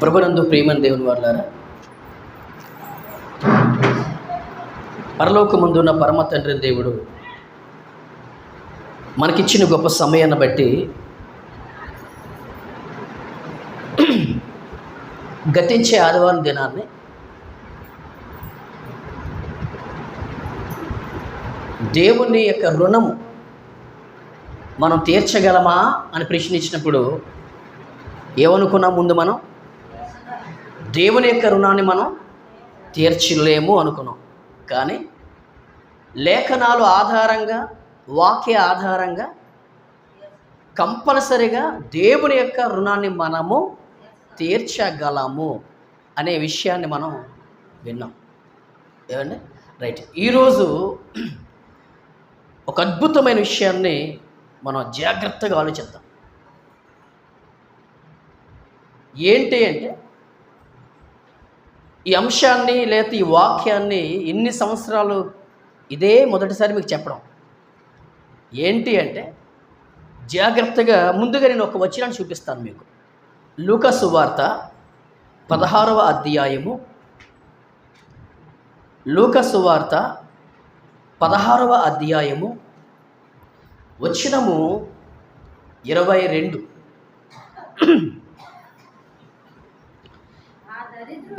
ప్రభునందు ప్రేమని దేవుని వాళ్ళారా పరలోకముందున్న పరమ తండ్రి దేవుడు మనకిచ్చిన గొప్ప సమయాన్ని బట్టి గతించే ఆదివారం దినాన్ని దేవుని యొక్క రుణము మనం తీర్చగలమా అని ప్రశ్నించినప్పుడు ఏమనుకున్నాం ముందు మనం? దేవుని యొక్క రుణాన్ని మనం తీర్చలేము అనుకున్నాం. కానీ లేఖనాలు ఆధారంగా వాక్య ఆధారంగా కంపల్సరిగా దేవుని యొక్క రుణాన్ని మనము తీర్చగలము అనే విషయాన్ని మనం విన్నాం. ఏమండి? రైట్. ఈరోజు ఒక అద్భుతమైన విషయాన్ని మనం జాగ్రత్తగా ఆలోచిద్దాం. ఏంటి అంటే ఈ అంశాన్ని లేకపోతే ఈ వాక్యాన్ని ఎన్ని సంవత్సరాలు ఇదే మొదటిసారి మీకు చెప్పడం. ఏంటి అంటే జాగ్రత్తగా ముందుగా నేను ఒక వచనాన్ని చూపిస్తాను మీకు. లూకసు వార్త పదహారవ అధ్యాయము లూకసు వార్త పదహారవ అధ్యాయము వచనము ఇరవై రెండు.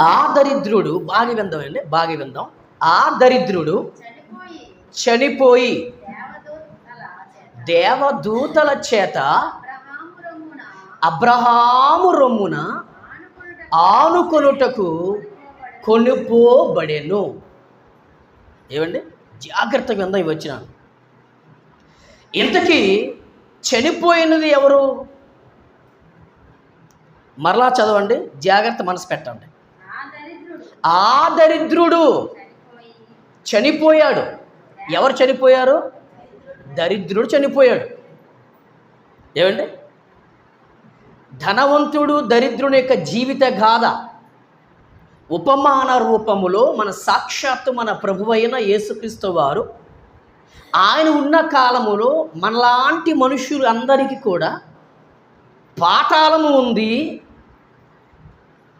ఆ దరిద్రుడు బాగా విందామండి బాగా విందాం ఆ దరిద్రుడు చనిపోయి దేవదూతల చేత అబ్రహాము రొమ్మున ఆనుకొనుటకు కొనుపోబడెను. ఏమండి? జాగ్రత్తగా విందాం ఇవి వచ్చినాను ఇంతకీ చనిపోయినది ఎవరు? మరలా చదవండి. జాగ్రత్త మనసు పెట్టండి. ఆ దరిద్రుడు చనిపోయాడు. ఎవరు చనిపోయారు? దరిద్రుడు చనిపోయాడు. ఏమండి? ధనవంతుడు దరిద్రుని యొక్క జీవిత గాథ. ఉపమాన రూపములో మన సాక్షాత్తు మన ప్రభువైన యేసుక్రీస్తు వారు ఆయన ఉన్న కాలములో మనలాంటి మనుషులు అందరికీ కూడా పాతాళము ఉంది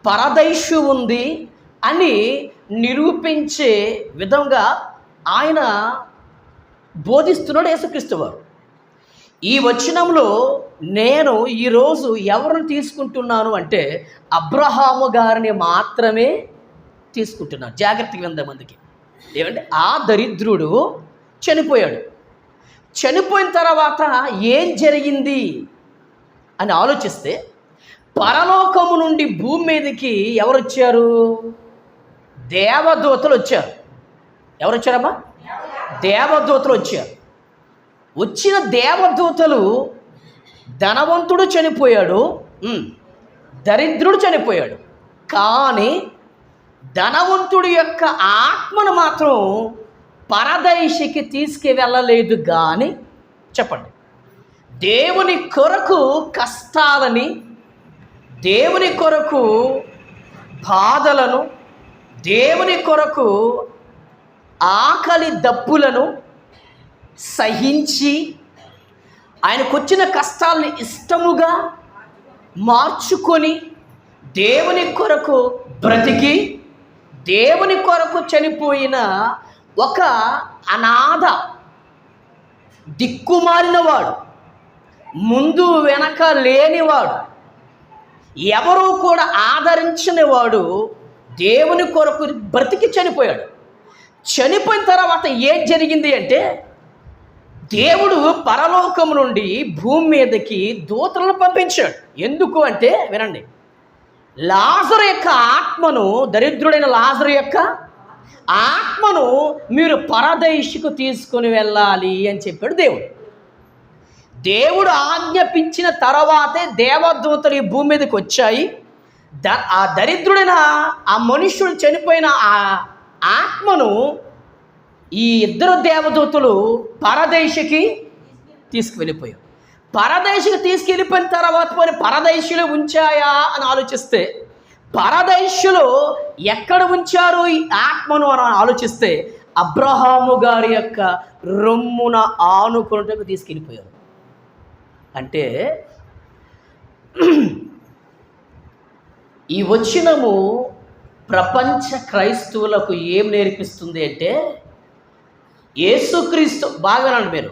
పరదైషు ఉంది అని నిరూపించే విధంగా ఆయన బోధిస్తున్నాడు యేసుక్రీస్తు వారు. ఈ వచనంలో నేను ఈరోజు ఎవరిని తీసుకుంటున్నాను అంటే అబ్రహాము గారిని మాత్రమే తీసుకుంటున్నాను. జాగ్రత్తగా విందాం మందికి. ఏమంటే ఆ దరిద్రుడు చనిపోయాడు. చనిపోయిన తర్వాత ఏం జరిగింది అని ఆలోచిస్తే పరలోకము నుండి భూమి మీదకి ఎవరు వచ్చారు దేవదూతలు వచ్చారు ఎవరు వచ్చారమ్మా దేవదూతలు వచ్చారు వచ్చిన దేవదూతలు ధనవంతుడు చనిపోయాడు దరిద్రుడు చనిపోయాడు. కానీ ధనవంతుడి యొక్క ఆత్మను మాత్రం పరదైషికి తీసుకువెళ్ళలేదు కానీ చెప్పండి. దేవుని కొరకు కష్టాలని దేవుని కొరకు బాధలను దేవుని కొరకు ఆకలి దప్పులను సహించి ఆయనకొచ్చిన కష్టాలను ఇష్టముగా మార్చుకొని దేవుని కొరకు బ్రతికి దేవుని కొరకు చనిపోయిన ఒక అనాథ దిక్కుమారినవాడు ముందు వెనక లేనివాడు ఎవరూ కూడా ఆదరించని వాడు దేవుని కొరకు బ్రతికి చనిపోయాడు. చనిపోయిన తర్వాత ఏం జరిగింది అంటే దేవుడు పరలోకం నుండి భూమి మీదకి దూతలను పంపించాడు. ఎందుకు అంటే వినండి. లాజరు యొక్క ఆత్మను దరిద్రుడైన లాజరు యొక్క ఆత్మను మీరు పరదైషుకు తీసుకొని వెళ్ళాలి అని చెప్పాడు దేవుడు. దేవుడు ఆజ్ఞాపించిన తర్వాతే దేవదూతలు ఈ భూమి మీదకి వచ్చాయి. ద ఆ దరిద్రుడైన ఆ మనుష్యుడు చనిపోయిన ఆ ఆత్మను ఈ ఇద్దరు దేవదూతలు పరదేశికి తీసుకువెళ్ళిపోయారు. పరదేశికి తీసుకెళ్ళిపోయిన తర్వాత పోనీ పరదేశులు ఉంచాయా అని ఆలోచిస్తే పరదేశులు ఎక్కడ ఉంచారు ఈ ఆత్మను అని ఆలోచిస్తే అబ్రహాము గారి యొక్క రొమ్మున ఆనుకున్నట్టుకు తీసుకెళ్ళిపోయారు. అంటే ఈ వచనము ప్రపంచ క్రైస్తవులకు ఏం నేర్పిస్తుంది అంటే యేసుక్రీస్తు బాగానండి మీరు.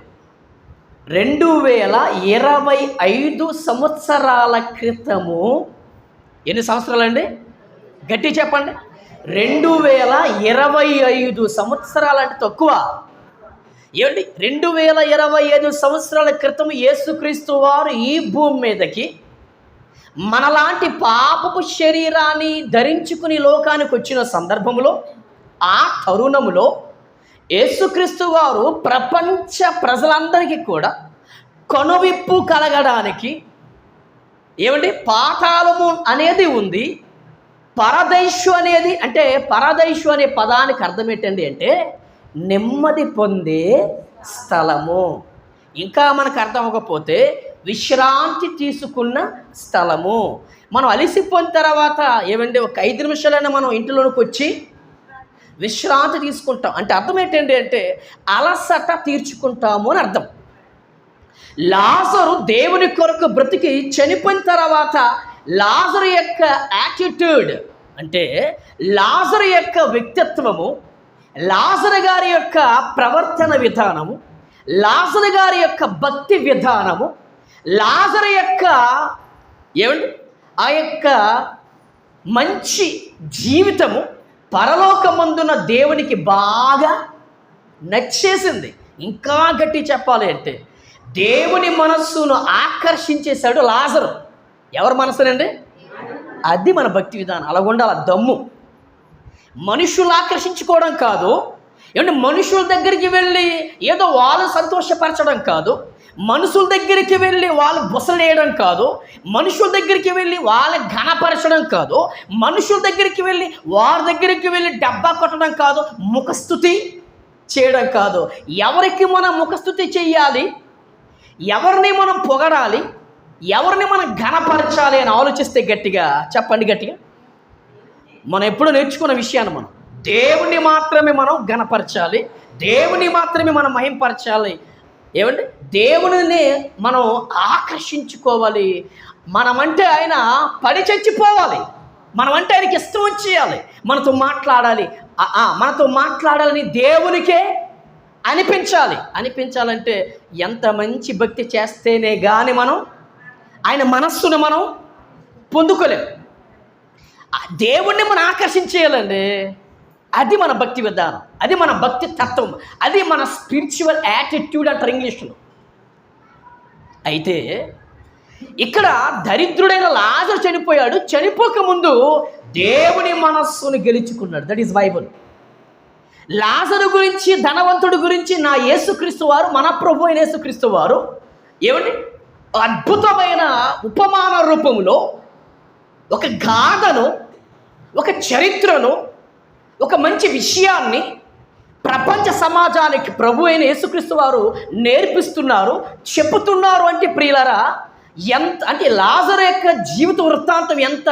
రెండు వేల ఇరవై ఐదు సంవత్సరాల క్రితము ఎన్ని సంవత్సరాలండి? గట్టి చెప్పండి. రెండు వేల ఇరవై ఐదు సంవత్సరాలంటే తక్కువ. ఏమండి? రెండు వేల ఇరవై ఐదు సంవత్సరాల క్రితం యేసుక్రీస్తు వారు ఈ భూమి మీదకి మనలాంటి పాపపు శరీరాన్ని ధరించుకుని లోకానికి వచ్చిన సందర్భంలో ఆ తరుణములో యేసుక్రీస్తు వారు ప్రపంచ ప్రజలందరికీ కూడా కనువిప్పు కలగడానికి ఏమండి? పాతాళము అనేది ఉంది. పరదైషు అనేది అంటే పరదైషు అనే పదానికి అర్థం ఏంటండి అంటే నెమ్మది పొందే స్థలము. ఇంకా మనకు అర్థం అవ్వకపోతే విశ్రాంతి తీసుకున్న స్థలము. మనం అలిసిపోయిన తర్వాత ఏమండి ఒక ఐదు నిమిషాలైనా మనం ఇంటిలోనికి వచ్చి విశ్రాంతి తీసుకుంటాం. అంటే అర్థం ఏంటండి అంటే అలసట తీర్చుకుంటాము అని అర్థం. లాజరు దేవుని కొరకు బ్రతికి చనిపోయిన తర్వాత లాజరు యొక్క యాటిట్యూడ్ అంటే లాజరు యొక్క వ్యక్తిత్వము లాజరు గారి యొక్క ప్రవర్తన విధానము లాజరు గారి యొక్క భక్తి విధానము లాజర్ యొక్క ఏమండి? ఆ యొక్క మంచి జీవితము పరలోకమందున దేవునికి బాగా నచ్చేసింది. ఇంకా గట్టి చెప్పాలి అంటే దేవుని మనస్సును ఆకర్షించేశాడు లాజరు. ఎవరి మనసునండి అది మన భక్తి విధానం. అలా ఉండాలి? దమ్ము. మనుషులు ఆకర్షించుకోవడం కాదు. ఏమంటే మనుషుల దగ్గరికి వెళ్ళి ఏదో వాళ్ళు సంతోషపరచడం కాదు. మనుషుల దగ్గరికి వెళ్ళి వాళ్ళు బుసలేయడం కాదు మనుషుల దగ్గరికి వెళ్ళి వాళ్ళ ఘనపరచడం కాదు మనుషుల దగ్గరికి వెళ్ళి వారి దగ్గరికి వెళ్ళి డబ్బా కొట్టడం కాదు ముఖస్థుతి చేయడం కాదు. ఎవరికి మనం ముఖస్థుతి చేయాలి ఎవరిని మనం పొగడాలి? ఎవరిని మనం ఘనపరచాలి అని ఆలోచిస్తే గట్టిగా చెప్పండి గట్టిగా. మనం ఎప్పుడు నేర్చుకున్న విషయాన్ని మనం. దేవుణ్ణి మాత్రమే మనం ఘనపరచాలి. దేవుని మాత్రమే మనం మహింపరచాలి. ఏమంటే దేవుని మనం ఆకర్షించుకోవాలి. మనమంటే ఆయన పడి చచ్చిపోవాలి. మనమంటే ఆయనకి ఇష్టం వచ్చేయాలి మనతో మాట్లాడాలి. మనతో మాట్లాడాలని దేవునికే అనిపించాలి. అనిపించాలంటే ఎంత మంచి భక్తి చేస్తేనే కానీ మనం ఆయన మనస్సును మనం పొందుకోలేం. దేవుణ్ణి మనం ఆకర్షించేయాలండి. అది మన భక్తి విధానం అది మన భక్తి తత్వం అది మన స్పిరిచువల్ యాటిట్యూడ్ అంటారు ఇంగ్లీష్లో. అయితే ఇక్కడ దరిద్రుడైన లాజరు చనిపోయాడు చనిపోక ముందు దేవుని మనస్సును గెలుచుకున్నాడు. దట్ ఈస్ బైబుల్ లాజరు గురించి ధనవంతుడి గురించి నా యేసుక్రీస్తు వారు మన ప్రభు అయిన యేసుక్రీస్తు వారు ఏమండి? అద్భుతమైన ఉపమాన రూపంలో ఒక గాథను ఒక చరిత్రను ఒక మంచి విషయాన్ని ప్రపంచ సమాజానికి ప్రభు అయిన యేసుక్రీస్తు వారు నేర్పిస్తున్నారు చెబుతున్నారు అంటే ప్రియులరా ఎంత అంటే లాజర్ యొక్క జీవిత వృత్తాంతం ఎంత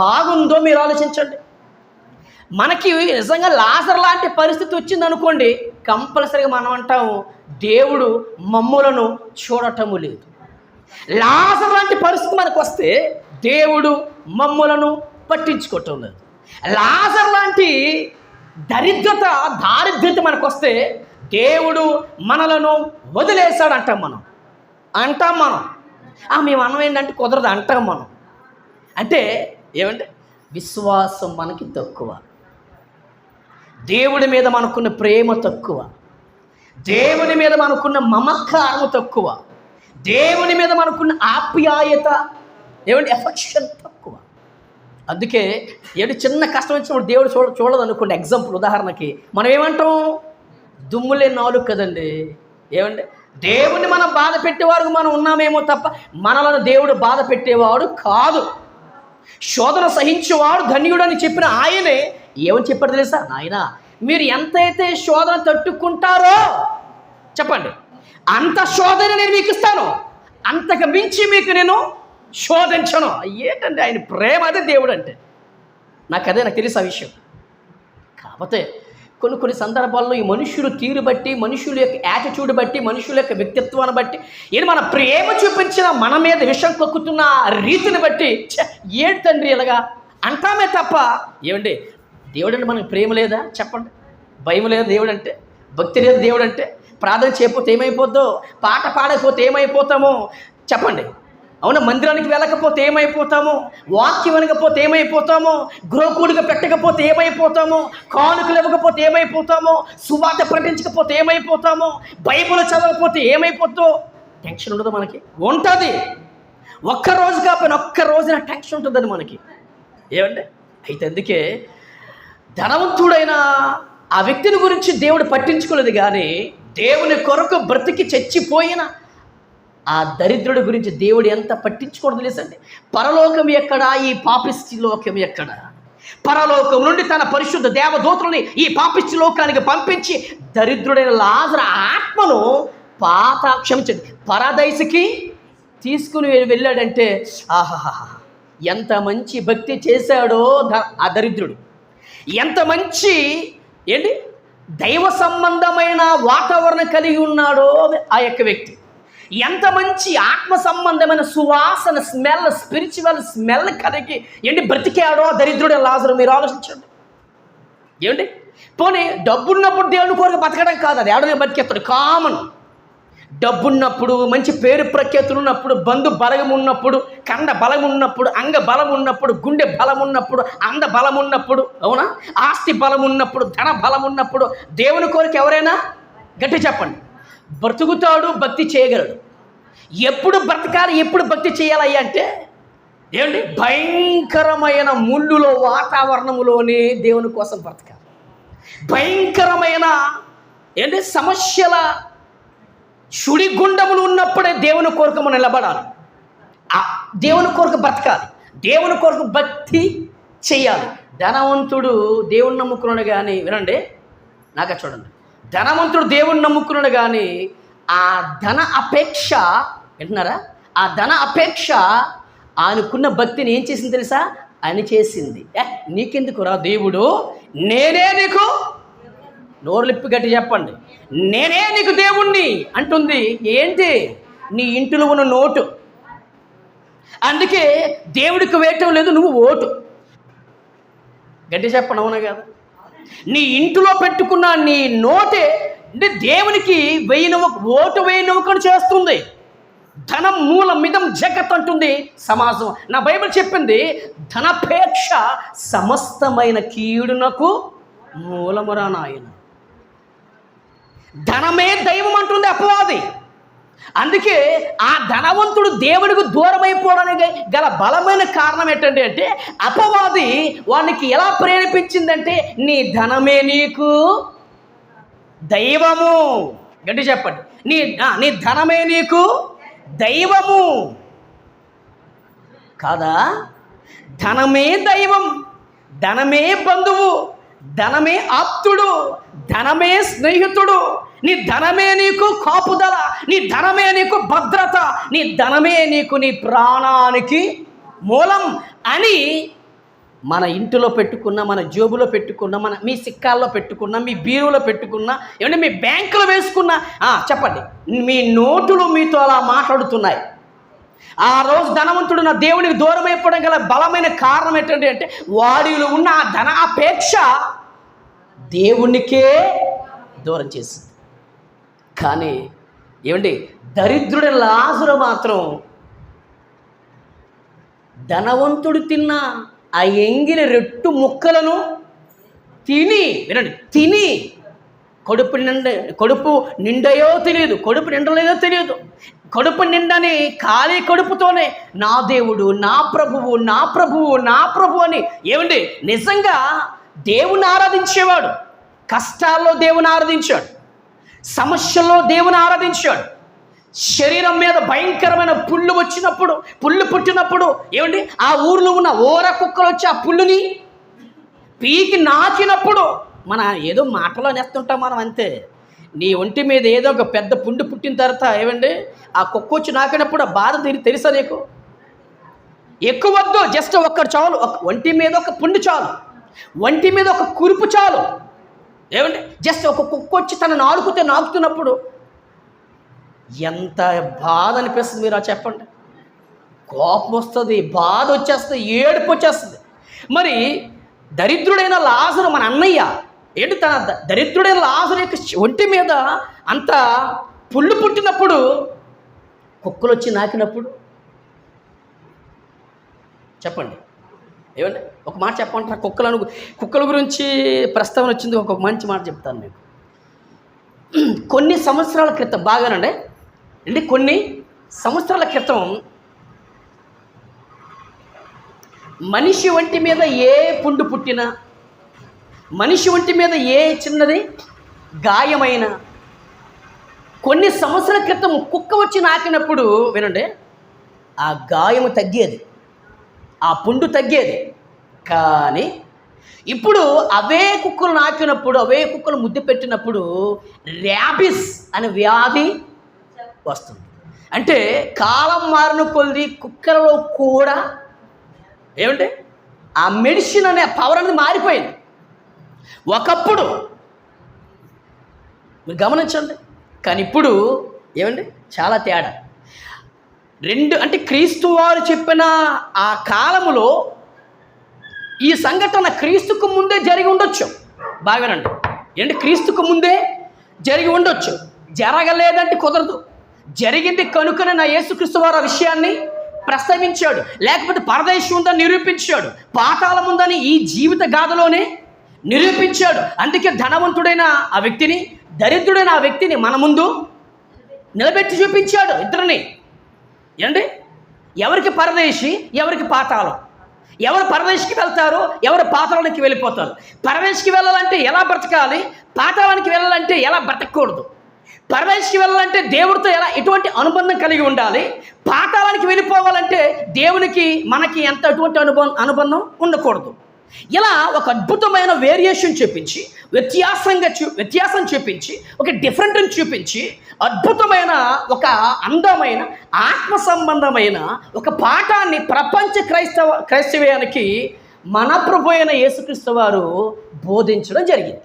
బాగుందో మీరు ఆలోచించండి. మనకి నిజంగా లాజర్ లాంటి పరిస్థితి వచ్చింది అనుకోండి కంపల్సరీగా మనం అంటాము దేవుడు మమ్ములను చూడటము లేదు. లాజర్ లాంటి పరిస్థితి మనకు వస్తే దేవుడు మమ్ములను పట్టించుకోవటం లేదు. లాజర్ లాంటి దరిద్రత దారిద్రత మనకు వస్తే దేవుడు మనలను వదిలేశాడు అంటాం మనం. అంటాం మనం. ఆ మేము అన్నం ఏంటంటే కుదరదు అంటాం మనం. అంటే ఏమంటే విశ్వాసం మనకి తక్కువ. దేవుడి మీద మనకున్న ప్రేమ తక్కువ. దేవుని మీద మనకున్న మమకారం తక్కువ. దేవుని మీద మనకున్న ఆప్యాయత ఏమంటే ఎఫెక్షన్ తక్కువ. అందుకే ఏడు చిన్న కష్టం వచ్చినప్పుడు దేవుడు చూడ చూడదు అనుకోండి ఎగ్జాంపుల్ ఉదాహరణకి మనం ఏమంటాం దుమ్ములే నాలుగు కదండి. ఏమండి? దేవుణ్ణి మనం బాధ పెట్టేవారు మనం ఉన్నామేమో తప్ప మనలను దేవుడు బాధ పెట్టేవాడు కాదు. శోధన సహించేవాడు ధన్యుడు అని చెప్పిన ఆయనే ఏమని చెప్పారు తెలుసా? నాయన మీరు ఎంతైతే శోధన తట్టుకుంటారో చెప్పండి. అంత శోధన నేను మీకు ఇస్తాను. అంతకు మించి మీకు నేను శోధించను. ఏంటంటే ఆయన ప్రేమ అదే దేవుడు అంటే. నాకు అదే నాకు తెలుసు ఆ విషయం. కాకపోతే కొన్ని కొన్ని సందర్భాల్లో ఈ మనుషులు తీరు బట్టి మనుషుల యొక్క యాటిట్యూడ్ బట్టి మనుషుల యొక్క వ్యక్తిత్వాన్ని బట్టి ఇది మన ప్రేమ చూపించిన మన మీద విషం కొక్కుతున్న ఆ రీతిని బట్టి ఏడు తండ్రి ఇలాగా అంటామే తప్ప ఏమండి? దేవుడు అంటే మనకు ప్రేమ లేదా? చెప్పండి. భయం లేదా దేవుడు అంటే భక్తి లేదు దేవుడు అంటే ప్రార్థన చేయకపోతే ఏమైపోద్దో? పాట పాడకపోతే ఏమైపోతామో? చెప్పండి. అవునా? మందిరానికి వెళ్ళకపోతే ఏమైపోతాము? వాక్యం వినకపోతే ఏమైపోతామో? గృహకూడిగా పెట్టకపోతే ఏమైపోతాము? కానుకలు ఇవ్వకపోతే ఏమైపోతామో? సువార్త ప్రకటించకపోతే ఏమైపోతామో? బైబుల్ చదవకపోతే ఏమైపోతో టెన్షన్ ఉండదు మనకి. ఉంటుంది. ఒక్క రోజు కాకపోయినా ఒక్క రోజున టెన్షన్ ఉంటుందని మనకి. ఏమండి? అయితే అందుకే ధనవంతుడైన ఆ వ్యక్తిని గురించి దేవుడు పట్టించుకోలేదు కానీ దేవుని కొరకు బ్రతికి చచ్చిపోయిన ఆ దరిద్రుడి గురించి దేవుడు ఎంత పట్టించుకోవడం లేదండి. పరలోకం ఎక్కడ? ఈ పాపిష్టి లోకం ఎక్కడ? పరలోకం నుండి తన పరిశుద్ధ దేవదూతలని ఈ పాపిష్టి లోకానికి పంపించి దరిద్రుడైన లాజర ఆత్మను పాత క్షమించండి పరదైసుకి తీసుకుని వెళ్ళాడంటే ఆహాహా ఎంత మంచి భక్తి చేశాడో ఆ దరిద్రుడు. ఎంత మంచి ఏంటి? దైవ సంబంధమైన వాతావరణం కలిగి ఉన్నాడో ఆ యొక్క వ్యక్తి. ఎంత మంచి ఆత్మ సంబంధమైన సువాసన స్మెల్ స్పిరిచువల్ స్మెల్ కదకి ఏంటి బ్రతికాడో ఆ దరిద్రుడు లాజరు మీరు ఆలోచించండి. ఏమండి? పోనీ డబ్బున్నప్పుడు దేవుని కోరిక బతకడం కాదు అది ఎవడనే బతికేస్తాడు. కామన్. డబ్బున్నప్పుడు మంచి పేరు ప్రఖ్యాతులు ఉన్నప్పుడు బంధు బలం ఉన్నప్పుడు కండ బలం ఉన్నప్పుడు అంగ బలం ఉన్నప్పుడు గుండె బలం ఉన్నప్పుడు అంద బలం ఉన్నప్పుడు అవునా? ఆస్తి బలం ఉన్నప్పుడు ధన బలం ఉన్నప్పుడు దేవుని కోరిక ఎవరైనా? గట్టి చెప్పండి. బ్రతుకుతాడు భక్తి చేయగలడు. ఎప్పుడు బ్రతకాలి ఎప్పుడు భక్తి చేయాలి అంటే ఏమండి? భయంకరమైన ముళ్ళులో వాతావరణములోనే దేవుని కోసం బ్రతకాలి. భయంకరమైన ఏంటి? సమస్యల సుడిగుండములు ఉన్నప్పుడే దేవుని కొరకు మనం నిలబడాలి. ఆ దేవుని కోరిక బ్రతకాలి. దేవుని కొరకు భక్తి చేయాలి. ధనవంతుడు దేవుని నమ్ముకున్నాడు కానీ వినండి నాక చూడండి. ధనవంతుడు దేవుణ్ణి నమ్ముకున్నాడు కానీ ఆ ధన అపేక్ష వింటున్నారా? ఆ ధన అపేక్ష ఆయనకున్న భక్తిని ఏం చేసింది తెలుసా? అని చేసింది. ఏ నీకెందుకు రా దేవుడు? నేనే నీకు నోరులిప్పి గట్టి చెప్పండి. నేనే నీకు దేవుణ్ణి అంటుంది. ఏంటి? నీ ఇంటిలో ఉన్న నోటు. అందుకే దేవుడికి వేయటం లేదు నువ్వు ఓటు. గట్టి చెప్పండి అవునా కదా? నీ ఇంటిలో పెట్టుకున్న నీ నోటే అంటే దేవునికి వెయ్యినవ ఓటు వేయనవకని చేస్తుంది. ధనం మూలమిదం జగత్ అంటుంది సమాజం. నా బైబిల్ చెప్పింది ధనపేక్ష సమస్తమైన కీడునకు మూలమురా నాయన. ధనమే దైవం అంటుంది అపవాది. అందుకే ఆ ధనవంతుడు దేవుడికి దూరం అయిపోవడానికి గల బలమైన కారణం ఏంటంటే అంటే అపవాది వానికి ఎలా ప్రేరేపించిందంటే నీ ధనమే నీకు దైవము. గట్టి చెప్పండి. నీ నీ ధనమే నీకు దైవము. కాదా? ధనమే దైవం ధనమే బంధువు ధనమే ఆప్తుడు ధనమే స్నేహితుడు నీ ధనమే నీకు కాపుదల నీ ధనమే నీకు భద్రత నీ ధనమే నీకు నీ ప్రాణానికి మూలం అని మన ఇంటిలో పెట్టుకున్న మన జేబులో పెట్టుకున్న మన మీ సిక్కాల్లో పెట్టుకున్న మీ బీరువులో పెట్టుకున్న ఏమంటే మీ బ్యాంకులో వేసుకున్న చెప్పండి. మీ నోటులు మీతో అలా మాట్లాడుతున్నాయి. ఆ రోజు ధనవంతుడు నా దేవునికి దూరం అయిపోవడం గల బలమైన కారణం ఏంటంటే అంటే వాడిలో ఉన్న ఆ ధన అపేక్ష దేవునికే దూరం చేసింది. కానీ ఏమండి? దరిద్రుడి లాజరు మాత్రం ధనవంతుడు తిన్న ఆ ఎంగిలి రెట్టు ముక్కలను తిని వినండి తిని కడుపు నిండ కడుపు నిండయో తెలియదు కడుపు నిండలేదో తెలియదు. కడుపు నిండని ఖాళీ కడుపుతోనే నా దేవుడు నా ప్రభువు నా ప్రభువు నా ప్రభు అని ఏమండి? నిజంగా దేవుని ఆరాధించేవాడు కష్టాల్లో దేవుని ఆరాధించాడు. సమస్యల్లో దేవుని ఆరాధించాడు. శరీరం మీద భయంకరమైన పుళ్ళు వచ్చినప్పుడు పుళ్ళు పుట్టినప్పుడు ఏమండి? ఆ ఊర్లో ఉన్న ఓర కుక్కలు వచ్చి ఆ పుల్లుని పీకి నాచినప్పుడు మన ఏదో మాటలో నేస్తుంటాం మనం అంతే. నీ ఒంటి మీద ఏదో ఒక పెద్ద పుండు పుట్టిన తర్వాత ఏమండి? ఆ కుక్క వచ్చి నాకినప్పుడు ఆ బాధ తీరి తెలుసా నీకు? ఎక్కువ వద్దు జస్ట్ ఒక్కరు చాలు. ఒక ఒంటి మీద ఒక పుండు చాలు. ఒంటి మీద ఒక కురుపు చాలు. ఏమండి? జస్ట్ ఒక కుక్క వచ్చి తన నాలుగుతే నాకుతున్నప్పుడు ఎంత బాధ అనిపిస్తుంది మీరు ఆ చెప్పండి. కోపం వస్తుంది బాధ వచ్చేస్తుంది ఏడుపు వచ్చేస్తుంది. మరి దరిద్రుడైన లాజరు మన అన్నయ్య ఏంటి తన దరిద్రుడైన లాజరు యొక్క ఒంటి మీద అంత పుళ్ళు పుట్టినప్పుడు కుక్కలు వచ్చి నాకినప్పుడు? చెప్పండి. ఏమండి ఒక మాట చెప్పంటారా కుక్కలను కుక్కల గురించి ప్రస్తావన వచ్చింది ఒక మంచి మాట చెప్తాను మీకు. కొన్ని సంవత్సరాల క్రితం బాగానండి అంటే కొన్ని సంవత్సరాల క్రితం మనిషి ఒంటి మీద ఏ పుండు పుట్టినా మనిషి ఒంటి మీద ఏ చిన్నది గాయమైన కొన్ని సంవత్సరాల క్రితం కుక్క వచ్చి నాకినప్పుడు వినండి ఆ గాయము తగ్గేది. ఆ పుండు తగ్గేది. కానీ ఇప్పుడు అవే కుక్కలు నాకినప్పుడు అవే కుక్కలు ముద్దు పెట్టినప్పుడు ర్యాబిస్ అనే వ్యాధి వస్తుంది. అంటే కాలం మారిన కొద్ది కుక్కలలో కూడా ఏమంటే ఆ మెడిసిన్ అనే పవర్ అనేది మారిపోయింది. ఒకప్పుడు మీరు గమనించండి. కానీ ఇప్పుడు ఏమండి? చాలా తేడా. రెండు అంటే క్రీస్తు వారు చెప్పిన ఆ కాలములో ఈ సంఘటన క్రీస్తుకు ముందే జరిగి ఉండొచ్చు. బాగానండి ఏంటి? క్రీస్తుకు ముందే జరిగి ఉండొచ్చు. జరగలేదంటే కుదరదు. జరిగింది కనుకనే నా యేసుక్రీస్తు వారు ఆ విషయాన్ని ప్రస్తావించాడు. లేకపోతే పరదేశం ఉందని నిరూపించాడు. పాతాళం ఉందని ఈ జీవిత గాథలోనే నిరూపించాడు. అందుకే ధనవంతుడైన ఆ వ్యక్తిని దరిద్రుడైన ఆ వ్యక్తిని మన ముందు నిలబెట్టి చూపించాడు ఇద్దరిని ఏండి ఎవరికి పరదేశి ఎవరికి పాతాళం? ఎవరు పరదేశికి వెళ్తారు ఎవరు పాతాళానికి వెళ్ళిపోతారు? పరదేశికి వెళ్ళాలంటే ఎలా బ్రతకాలి? పాతాళానికి వెళ్ళాలంటే ఎలా బ్రతకూడదు పరదేశికి వెళ్ళాలంటే దేవుడితో ఎలా ఎటువంటి అనుబంధం కలిగి ఉండాలి? పాతాళానికి వెళ్ళిపోవాలంటే దేవునికి మనకి ఎంత ఎటువంటి అనుబంధం అనుబంధం ఉండకూడదు. ఇలా ఒక అద్భుతమైన వేరియేషన్ చూపించి వ్యత్యాసంగా చూ వ్యత్యాసం చూపించి ఒక డిఫరెంట్ని చూపించి అద్భుతమైన ఒక అందమైన ఆత్మ సంబంధమైన ఒక పాఠాన్ని ప్రపంచ క్రైస్తవ క్రైస్తవ్యానికి మన ప్రభు అయిన యేసుక్రీస్తు వారు బోధించడం జరిగింది.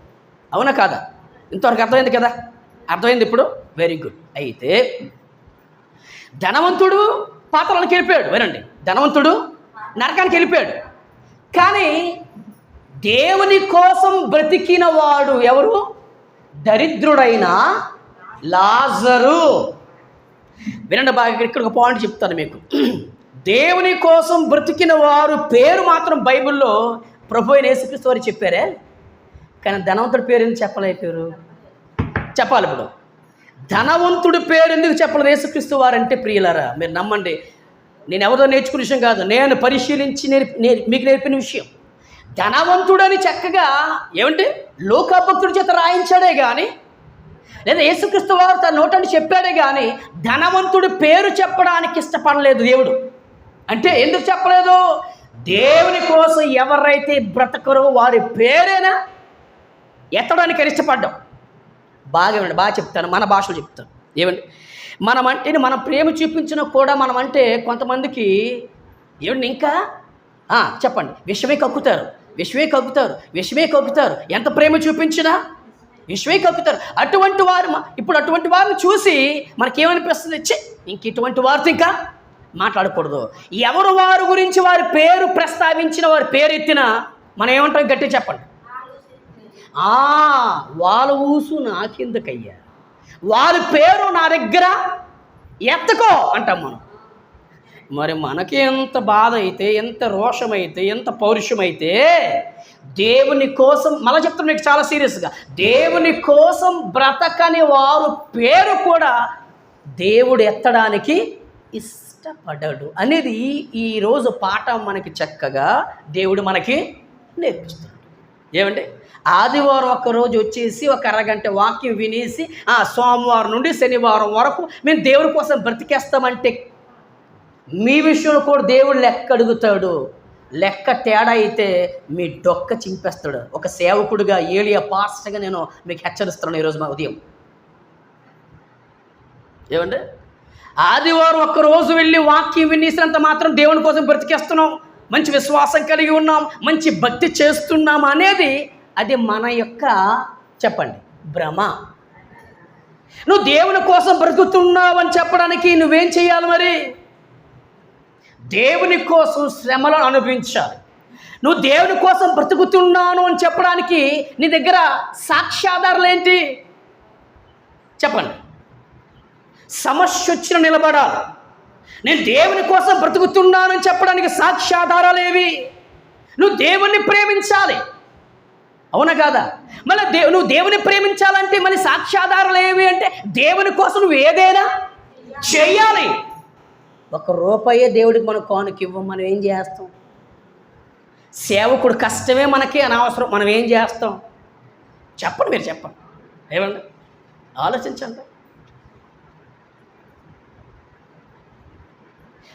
అవునా కాదా? ఇంతవరకు అర్థమైంది కదా? అర్థమైంది ఇప్పుడు? వెరీ గుడ్ అయితే ధనవంతుడు పాత్రలకు వెళ్ళిపోయాడు. వినండి. ధనవంతుడు నరకానికి వెళ్ళిపోయాడు. కానీ దేవుని కోసం బ్రతికిన వాడు ఎవరు? దరిద్రుడైన లాజరు. వినండి బాగా ఇక్కడ- ఒక పాయింట్ చెప్తాను మీకు. దేవుని కోసం బ్రతికిన వారు పేరు మాత్రం బైబిల్లో ప్రభు అయిన యేసుక్రీస్తు వారు చెప్పారే. కానీ ధనవంతుడి పేరు ఎందుకు చెప్పలే పేరు? చెప్పాలి ఇప్పుడు. ధనవంతుడి పేరు ఎందుకు చెప్పలేదు యేసుక్రీస్తు వారంటే ప్రియులరా మీరు నమ్మండి. నేను ఎవరితో నేర్చుకున్న విషయం కాదు. నేను పరిశీలించి నేర్పి మీకు నేర్పిన విషయం. ధనవంతుడని చక్కగా ఏమంటే లోకభక్తుడి చేత రాయించాడే కానీ లేదా యేసుక్రీస్తు వారు తన నోటని చెప్పాడే కానీ ధనవంతుడి పేరు చెప్పడానికి ఇష్టపడలేదు దేవుడు. అంటే ఎందుకు చెప్పలేదు? దేవుని కోసం ఎవరైతే బ్రతకరో వారి పేరేనా? ఎత్తడానికి అని ఇష్టపడ్డాం బాగా వినండి బాగా చెప్తాను మన భాషలో చెప్తాను. ఏమండి? మనం అంటే మనం ప్రేమ చూపించిన కూడా మనం అంటే కొంతమందికి ఏమండి ఇంకా? చెప్పండి. విషమే కక్కుతారు. విషమే కక్కుతారు. విషమే కక్కుతారు. ఎంత ప్రేమ చూపించినా విషమే కక్కుతారు. అటువంటి వారు ఇప్పుడు అటువంటి వారిని చూసి మనకేమనిపిస్తుంది? ఛే ఇంక ఇటువంటి వారితో ఇంకా మాట్లాడకూడదు. ఎవరు వారి గురించి వారి పేరు ప్రస్తావించిన వారి పేరు ఎత్తినా మనం ఏమంటాం? గట్టి చెప్పండి. ఆ వాళ్ళ ఊసు నాకెందుకయ్యా? వారి పేరు నా దగ్గర ఎత్తుకో అంటాం మనం. మరి మనకి ఎంత బాధ అయితే ఎంత రోషమైతే ఎంత పౌరుషమైతే దేవుని కోసం మళ్ళీ చెప్తాను మీకు చాలా సీరియస్గా దేవుని కోసం బ్రతకని వారు పేరు కూడా దేవుడు ఎత్తడానికి ఇష్టపడ్డాడు అనేది ఈరోజు పాఠం మనకి చక్కగా దేవుడు మనకి నేర్పిస్తాడు ఏమండి? ఆదివారం ఒక్క రోజు వచ్చేసి ఒక అరగంట వాక్యం వినేసి ఆ సోమవారం నుండి శనివారం వరకు మేము దేవుడి కోసం బ్రతికేస్తామంటే మీ విషయంలో కూడా దేవుడు లెక్క అడుగుతాడు. లెక్క తేడా అయితే మీ డొక్క చింపేస్తాడు. ఒక సేవకుడిగా ఏలియా పాస్టర్గా నేను మీకు హెచ్చరిస్తున్నాను ఈరోజు మా ఉదయం. ఏమండి? ఆదివారం ఒక్క రోజు వెళ్ళి వాక్యం వినేసినంత మాత్రం దేవుని కోసం బ్రతికేస్తున్నాం. మంచి విశ్వాసం కలిగి ఉన్నాం. మంచి భక్తి చేస్తున్నాం అనేది అది మన యొక్క చెప్పండి భ్రమ. నువ్వు దేవుని కోసం బ్రతుకుతున్నావు అని చెప్పడానికి నువ్వేం చేయాలి మరి? దేవుని కోసం శ్రమలను అనుభవించాలి. నువ్వు దేవుని కోసం బ్రతుకుతున్నాను అని చెప్పడానికి నీ దగ్గర సాక్ష్యాధారాలు ఏంటి? చెప్పండి. సమస్య వచ్చిన నిలబడాలి. నేను దేవుని కోసం బ్రతుకుతున్నానని చెప్పడానికి సాక్ష్యాధారాలు ఏవి? నువ్వు దేవుణ్ణి ప్రేమించాలి. అవునా కాదా? మళ్ళీ దేవు నువ్వు దేవుని ప్రేమించాలంటే మళ్ళీ సాక్ష్యాధారాలు ఏవి అంటే దేవుని కోసం నువ్వు ఏదైనా చేయాలి ఒక రూపాయే దేవుడికి మనం కానుక ఇవ్వం మనం ఏం చేస్తాం? సేవకుడు కష్టమే మనకి అనవసరం మనం ఏం చేస్తాం? చెప్పండి మీరు చెప్పండి. ఏమండి? ఆలోచించండి.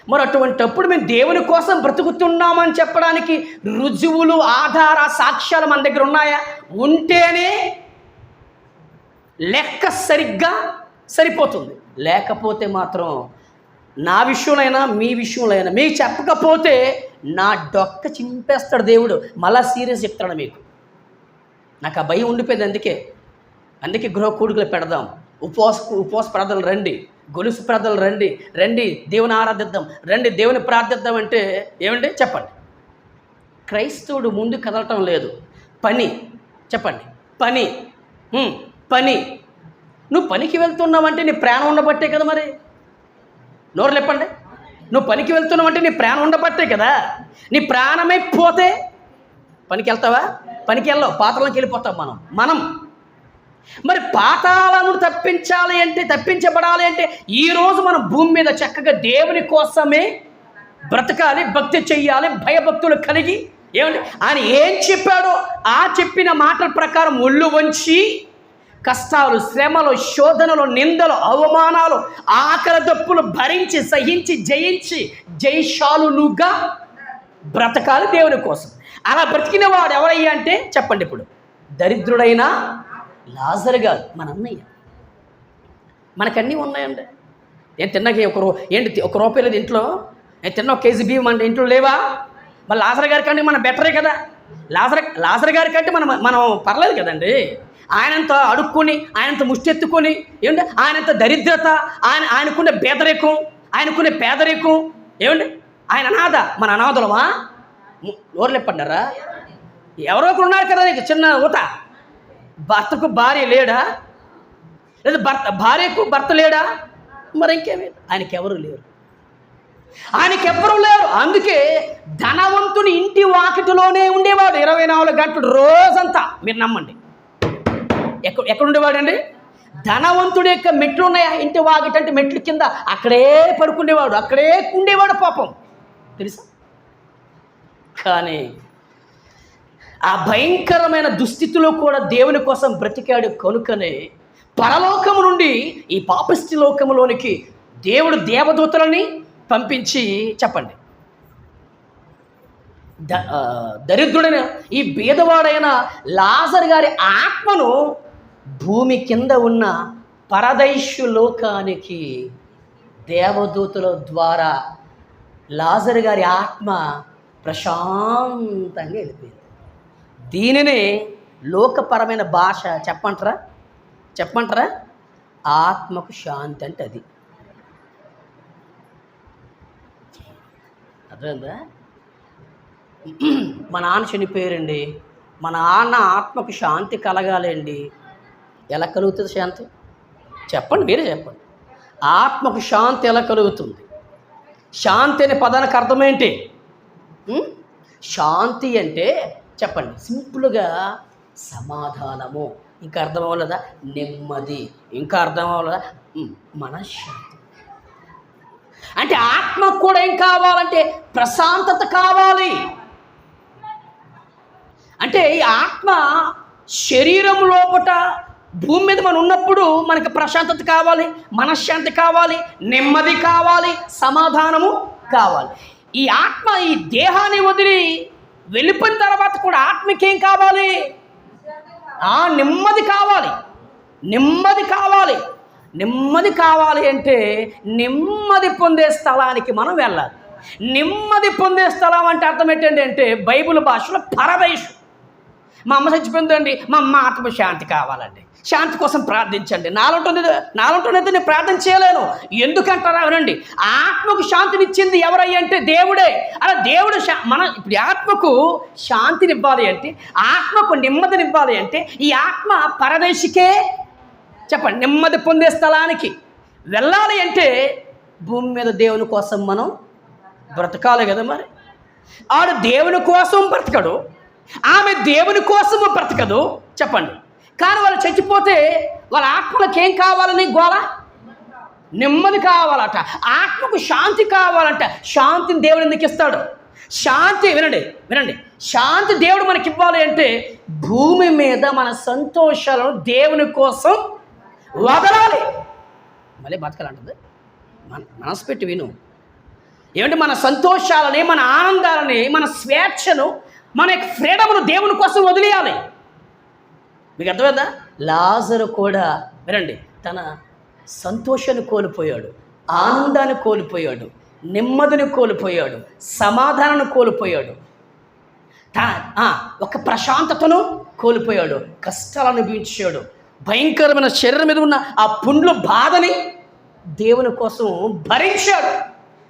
మరి అటువంటప్పుడు మేము దేవుని కోసం బ్రతుకుతున్నామని చెప్పడానికి రుజువులు ఆధార సాక్ష్యాలు మన దగ్గర ఉన్నాయా? ఉంటేనే లెక్క సరిగ్గా సరిపోతుంది. లేకపోతే మాత్రం నా విషయంలో మీ విషయంలో అయినా మీకు చెప్పకపోతే నా డొక్క చింపేస్తాడు దేవుడు. మళ్ళా సీరియస్ చెప్తాడు మీకు. నాకు ఆ భయం ఉండిపోయింది అందుకే. అందుకే గృహ కూడుకులు పెడదాం. ఉపవాస ఉపవాస ప్రార్థనలు రండి. గొలుసు ప్రజలు రండి రండి దేవుని ఆరాధిద్దాం రండి దేవుని ప్రార్థిద్దాం అంటే ఏమండి? చెప్పండి. క్రైస్తవుడు ముందు కదలటం లేదు. పని చెప్పండి. పని పని. నువ్వు పనికి వెళ్తున్నావంటే నీ ప్రాణం ఉండబట్టే కదా మరి? నోరు లేపండి. నువ్వు పనికి వెళ్తున్నావంటే నీ ప్రాణం ఉండబట్టే కదా? నీ ప్రాణమే పోతే పనికి వెళ్తావా? పనికి వెళ్ళవు. పాత్రలోకి వెళ్ళిపోతాం మనం. మనం మరి పాతాలను తప్పించాలి అంటే తప్పించబడాలి అంటే ఈరోజు మనం భూమి మీద చక్కగా దేవుని కోసమే బ్రతకాలి భక్తి చెయ్యాలి భయభక్తులు కలిగి ఏమంటే ఆయన ఏం చెప్పాడో ఆ చెప్పిన మాటల ప్రకారం ఒళ్ళు వంచి కష్టాలు శ్రమలు శోధనలు నిందలు అవమానాలు ఆకలి దప్పులు భరించి సహించి జయించి జైశాలులుగా బ్రతకాలి దేవుని కోసం. అలా బ్రతికిన వాడు ఎవరయ్యా అంటే చెప్పండి ఇప్పుడు. దరిద్రుడైన లాజర్ కాదు మన అన్నయ్య. మనకన్నీ ఉన్నాయండి. నేను తిన్నాక ఒక రూ ఏంటి ఒక రూపాయలు లేదు ఇంట్లో? నేను తిన్న ఒక కేజీ బియ్యం అంటే ఇంట్లో లేవా? మరి లాజర్ గారి కంటే మనం బెటరే కదా. లాజర్ లాజర్ గారి కంటే మనం మనం పర్లేదు కదండి. ఆయనంత అడుక్కొని ఆయనంత ముష్టెత్తుకొని ఏమంటే ఆయనంత దరిద్రత ఆయన ఆయనకున్న పేదరికం ఆయనకున్న పేదరికం ఏమండి? ఆయన అనాథ మన అనాథలమా? నోరు లేపండారా ఎవరో ఒకరు ఉన్నారు కదా నీకు చిన్న ఊత. భర్తకు భార్య లేడా? లేదా భర్త భార్యకు భర్త లేడా? మరి ఇంకేమీ ఆయనకి ఎవరు లేరు. ఆయనకి లేరు. అందుకే ధనవంతుని ఇంటి వాకిటిలోనే ఉండేవాడు ఇరవై నాలుగు గంటలు రోజంతా. మీరు నమ్మండి. ఎక్కడ ఎక్కడ ఉండేవాడండి? ధనవంతుడి యొక్క మెట్లు ఉన్నాయా? ఇంటి వాకిటి అంటే మెట్ల కింద. అక్కడే పడుకునేవాడు అక్కడే ఉండేవాడు పాపం. తెలుసా? కానీ ఆ భయంకరమైన దుస్థితిలో కూడా దేవుని కోసం బ్రతికాడు కనుకనే పరలోకము నుండి ఈ పాపిష్టి లోకములోనికి దేవుడు దేవదూతలని పంపించి చెప్పండి. ద దరిద్రుడైన ఈ బీదవాడైన లాజర్ గారి ఆత్మను భూమి కింద ఉన్న పరదైష్యు లోకానికి దేవదూతుల ద్వారా లాజర్ గారి ఆత్మ ప్రశాంతంగా వెళ్ళిపోయింది. దీనిని లోకపరమైన భాష చెప్పంటారా చెప్పంటారా ఆత్మకు శాంతి అంటే అది. అర్థమైందా? మా నాన్న చనిపోయారండి. మా నాన్న ఆత్మకు శాంతి కలగాలండి. ఎలా కలుగుతుంది శాంతి? చెప్పండి మీరే చెప్పండి. ఆత్మకు శాంతి ఎలా కలుగుతుంది? శాంతి అనే పదానికి అర్థం ఏంటి? శాంతి అంటే చెప్పండి. సింపుల్గా సమాధానము. ఇంకా అర్థం అవ్వలేదా? నెమ్మది. ఇంకా అర్థం అవ్వలేదా? మనశ్శాంతి. అంటే ఆత్మకు కూడా ఏం కావాలంటే ప్రశాంతత కావాలి. అంటే ఈ ఆత్మ శరీరం లోపట భూమి మీద మనం ఉన్నప్పుడు మనకి ప్రశాంతత కావాలి మనశ్శాంతి కావాలి నెమ్మది కావాలి సమాధానము కావాలి. ఈ ఆత్మ ఈ దేహాన్ని వదిలి వెళ్ళిపోయిన తర్వాత కూడా ఆత్మకి ఏం కావాలి? ఆ నెమ్మది కావాలి. నెమ్మది కావాలి. నెమ్మది కావాలి అంటే నెమ్మది పొందే స్థలానికి మనం వెళ్ళాలి. నెమ్మది పొందే స్థలం అంటే అర్థం ఏంటంటే అంటే బైబిల్ భాషలో పరదేశం మా అమ్మ చచ్చిపోయిందండి. మా అమ్మ ఆత్మ శాంతి కావాలండి. శాంతి కోసం ప్రార్థించండి. నాలుంటుంది నాలుంటుందైతే నేను ప్రార్థన చేయలేను. ఎందుకంటారా వినండి ఆత్మకు శాంతినిచ్చింది ఎవరయ్యి అంటే దేవుడే. అలా దేవుడు శా మన ఇప్పుడు ఆత్మకు శాంతినివ్వాలి అంటే ఆత్మకు నెమ్మదినివ్వాలి అంటే ఈ ఆత్మ పరదేశికే చెప్పండి నెమ్మది పొందే స్థలానికి వెళ్ళాలి అంటే భూమి మీద దేవుని కోసం మనం బ్రతకాలి కదా మరి. ఆడు దేవుని కోసం బ్రతకడు. ఆమె దేవుని కోసము బ్రతకదు. చెప్పండి. కానీ వాళ్ళు చచ్చిపోతే వాళ్ళ ఆత్మలకు ఏం కావాలని గోల? నెమ్మది కావాలట. ఆత్మకు శాంతి కావాలంట. శాంతిని దేవుడు ఎందుకు ఇస్తాడు? శాంతి వినండి వినండి. శాంతి దేవుడు మనకి ఇవ్వాలి అంటే భూమి మీద మన సంతోషాలను దేవుని కోసం వదలాలి. మళ్ళీ బతకాలంటది మన మనసు పెట్టి విను. ఏమంటే మన సంతోషాలని మన ఆనందాలని మన స్వేచ్ఛను మన ఫ్రీడమ్ను దేవుని కోసం వదిలేయాలి. మీకు అర్థమైందా? లాజరు కూడా వినండి తన సంతోషాన్ని కోల్పోయాడు ఆనందాన్ని కోల్పోయాడు నెమ్మదిని కోల్పోయాడు సమాధానాన్ని కోల్పోయాడు. ఒక ప్రశాంతతను కోల్పోయాడు కష్టాలు అనుభవించాడు భయంకరమైన శరీరం మీద ఉన్న ఆ పుండ్ల బాధని దేవుని కోసం భరించాడు.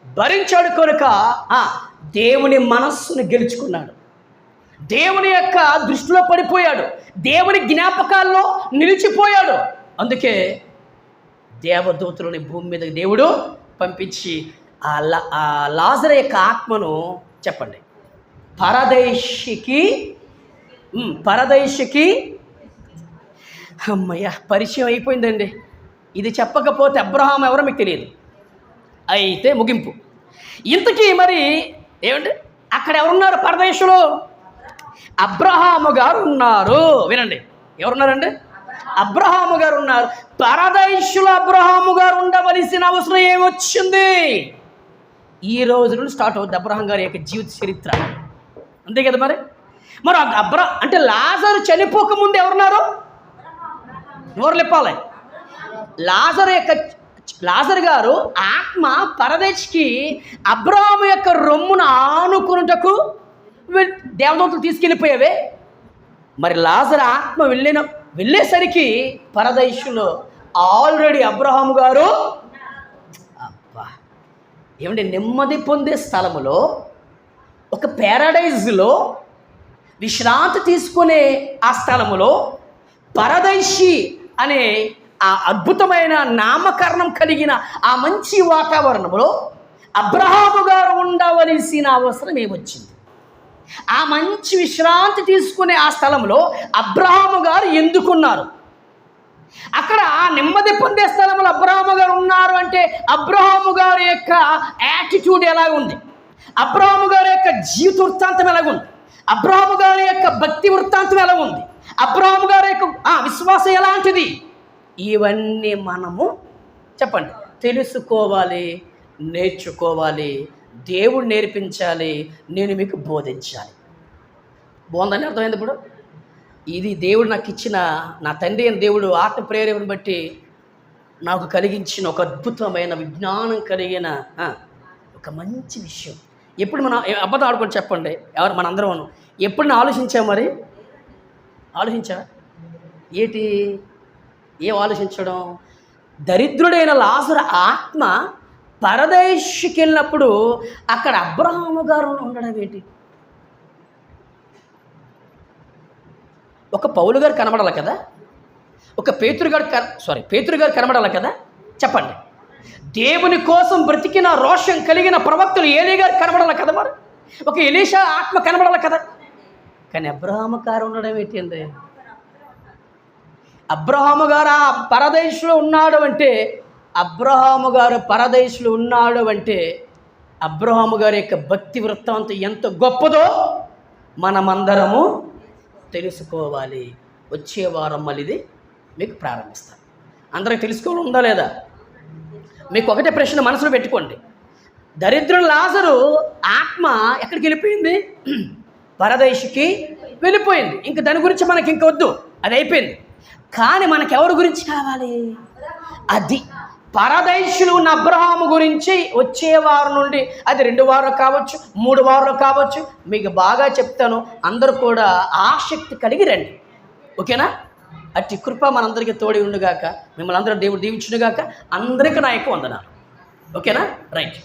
భరించాడు కనుక ఆ, దేవుని మనస్సును గెలుచుకున్నాడు. దేవుని యొక్క దృష్టిలో పడిపోయాడు. దేవుని జ్ఞాపకాల్లో నిలిచిపోయాడు. అందుకే దేవదూతులని భూమి మీద దేవుడు పంపించి ఆ లా ఆ లాజర్ యొక్క ఆత్మను చెప్పండి. పరదేశికి పరదేశికి అమ్మయ్య పరిచయం అయిపోయిందండి. ఇది చెప్పకపోతే అబ్రహాం ఎవరో మీకు తెలియదు. అయితే ముగింపు. ఇంతకీ మరి ఏమంటే అక్కడ ఎవరున్నారు పరదేశంలో? అబ్రహాము గారు ఉన్నారు వినండి. ఎవరున్నారండి? అబ్రహాము గారు ఉన్నారు పరదేశులు అబ్రహాము గారు ఉండవలసిన అవసరం ఏమొచ్చింది? ఈ రోజు నుండి స్టార్ట్ అవుతుంది అబ్రహాం గారి యొక్క జీవిత చరిత్ర. అంతే కదా మరి? మరి ఆ అబ్రా అంటే లాజరు చనిపోకముందు ఎవరున్నారు? నోరు లేపాలి? లాజర్ యొక్క లాజర్ గారు ఆత్మ పరదేశ్కి అబ్రహాము యొక్క రొమ్మును ఆనుకున్నటకు దేవదూతలు తీసుకెళ్ళిపోయావే? మరి లాజర్ ఆత్మ వెళ్ళిన వెళ్ళేసరికి పరదేశంలో ఆల్రెడీ అబ్రహాము గారు అబ్బా! ఏమంటే నెమ్మది పొందే స్థలములో ఒక ప్యారడైజ్లో విశ్రాంతి తీసుకునే ఆ స్థలములో పరదైషి అనే ఆ అద్భుతమైన నామకరణం కలిగిన ఆ మంచి వాతావరణంలో అబ్రహాము గారు ఉండవలసిన అవసరం ఏమొచ్చింది? ఆ మంచి విశ్రాంతి తీసుకునే ఆ స్థలంలో అబ్రహాము గారు ఎందుకున్నారు? అక్కడ ఆ నెమ్మది పొందే స్థలంలో అబ్రహాము గారు ఉన్నారు అంటే అబ్రహాము గారి యొక్క యాటిట్యూడ్ ఎలా ఉంది అబ్రహాము గారి యొక్క జీవిత వృత్తాంతం ఎలాగుంది? అబ్రహాము గారి యొక్క భక్తి వృత్తాంతం ఎలా ఉంది అబ్రహాము గారి యొక్క ఆ విశ్వాసం ఎలాంటిది? ఇవన్నీ మనము చెప్పండి. తెలుసుకోవాలి నేర్చుకోవాలి దేవుడు నేర్పించాలి నేను మీకు బోధించాలి. బాగుందని అర్థమైంది ఇప్పుడు? ఇది దేవుడు నాకు ఇచ్చిన నా తండ్రి అయిన దేవుడు ఆత్మ ప్రేరేపణ బట్టి నాకు కలిగించిన ఒక అద్భుతమైన విజ్ఞానం కలిగిన ఒక మంచి విషయం. ఎప్పుడు మనం ఏ- అబద్ధం ఆడుకొని చెప్పండి. ఎవరు? మనందరం ఎప్పుడు నేను ఆలోచించాం మరి? ఆలోచించా? ఏటి? ఏం ఆలోచించడం? దరిద్రుడైన లాసుర ఆత్మ పరదేశ్కి వెళ్ళినప్పుడు అక్కడ అబ్రహాము గారు ఉండడం ఏంటి? ఒక పౌలు గారు కనబడాలి కదా? ఒక పేతురు గారు క సారీ పేతురు గారు కనబడాలి కదా? చెప్పండి. దేవుని కోసం బ్రతికిన రోషం కలిగిన ప్రవక్తలు ఏలీ గారు కనబడాలి కదా మరి? ఒక ఎలీషా ఆత్మ కనబడాలి కదా? కానీ అబ్రహాము గారు ఉండడం ఏంటి అండి అబ్రహాము గారు ఆ పరదేశంలో ఉన్నాడు అంటే అబ్రహాము గారు పరదేశులు ఉన్నాడు అంటే అబ్రహాము గారి యొక్క భక్తి వృత్తాంతం ఎంత గొప్పదో మనమందరము తెలుసుకోవాలి. వచ్చే వారం మళ్ళీ ఇది మీకు ప్రారంభిస్తాను. అందరికి తెలుసుకోవాలి ఉందా లేదా? మీకు ఒకటే ప్రశ్న మనసులో పెట్టుకోండి. దరిద్రుడు లాజరు ఆత్మ ఎక్కడికి వెళ్ళిపోయింది? పరదేశికి వెళ్ళిపోయింది. ఇంక దాని గురించి మనకి ఇంక వద్దు. అది అయిపోయింది. కానీ మనకి ఎవరి గురించి కావాలి? అది. పరదైశులు ఉన్న అబ్రహాము గురించి వచ్చే వారం నుండి అది రెండు వారాలు కావచ్చు మూడు వారాలు కావచ్చు మీకు బాగా చెప్తాను అందరూ కూడా ఆసక్తి కలిగి రండి. ఓకేనా? అట్టి కృప మనందరికీ తోడి ఉండుగాక మిమ్మల్ని అందరూ దేవుడు దీవించునుగాక అందరికీ నా ఎక్కువ వందనాలు. ఓకేనా? రైట్.